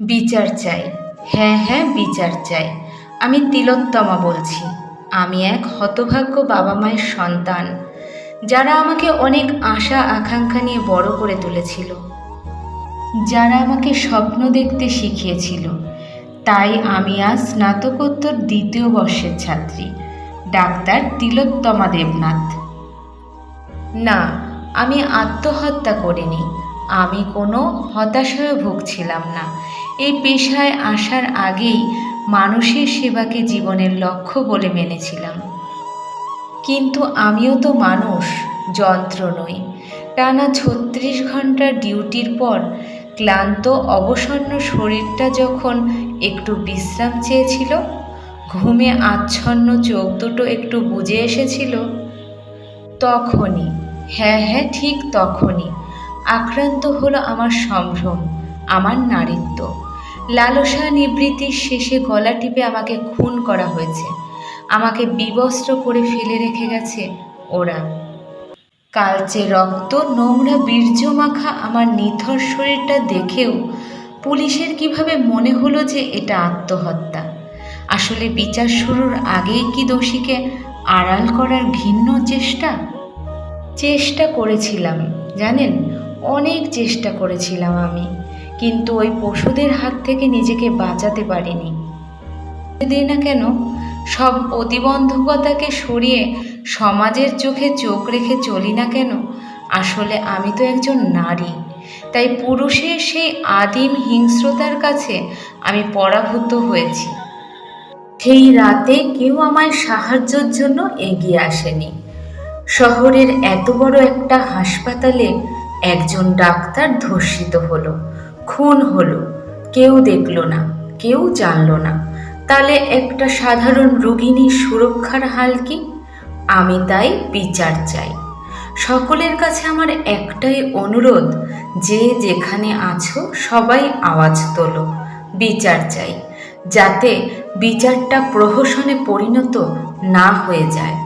বিচার চাই। হ্যাঁ হ্যাঁ বিচার চাই। আমি তিলোত্তমা বলছি। আমি এক হতভাগ্য বাবা মায়ের সন্তান, যারা আমাকে অনেক আশা, আকাঙ্ক্ষা নিয়ে বড় করে তুলেছিল। যারা আমাকে স্বপ্ন দেখতে শিখিয়েছিল। তাই আমি আজ স্নাতকোত্তর দ্বিতীয় বর্ষের ছাত্রী, ডাক্তার তিলোত্তমা দেবনাথ। না, আমি আত্মহত্যা করিনি। আমি কোনো হতাশায় ভুগছিলাম না। এই পেশায় আসার আগেই মানুষের সেবাকে জীবনের লক্ষ্য বলে মেনেছিলাম। কিন্তু আমিও তো মানুষ, যন্ত্র নই। টানা ছত্রিশ ঘণ্টার ডিউটির পর ক্লান্ত, অবসন্ন শরীরটা যখন একটু বিশ্রাম চেয়েছিল, ঘুমে আচ্ছন্ন চোখ দুটো একটু বুজে এসেছিল, তখনই হ্যাঁ হ্যাঁ ঠিক তখনই আক্রান্ত হলো আমার সম্ভ্রম, আমার নারীত্ব। লালসা নিবৃত্তির শেষে গলা টিপে আমাকে খুন করা হয়েছে। আমাকে বিবস্ত্র করে ফেলে রেখে গেছে ওরা। কালচে রক্ত, নোংরা বীর্য মাখা আমার নিথর শরীরটা দেখেও পুলিশের কীভাবে মনে হলো যে এটা আত্মহত্যা? আসলে বিচার শুরুর আগেই কি দোষীকে আড়াল করার ঘিন্ন চেষ্টা? চেষ্টা করেছিলাম, জানেন? অনেক চেষ্টা করেছিলাম আমি, কিন্তু ওই পশুদের হাত থেকে নিজেকে বাঁচাতে পারিনি। দিই না কেন, সব প্রতিবন্ধকতাকে সরিয়ে সমাজের চোখে চোখ রেখে চলি না কেন, আসলে আমি তো একজন নারী। তাই পুরুষের সেই আদিম হিংস্রতার কাছে আমি পরাভূত হয়েছি। সেই রাতে কেউ আমায় সাহায্যের জন্য এগিয়ে আসেনি। শহরের এত বড় একটা হাসপাতালে একজন ডাক্তার ধর্ষিত হলো, খুন হলো, কেউ দেখল না, কেউ জানলো না। তাহলে একটা সাধারণ রোগিনীর সুরক্ষার হাল কি? আমি তাই বিচার চাই। সকলের কাছে আমার একটাই অনুরোধ, যে যেখানে আছো সবাই আওয়াজ তোলো, বিচার চাই, যাতে বিচারটা প্রহসনে পরিণত না হয়ে যায়।